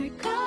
없을까?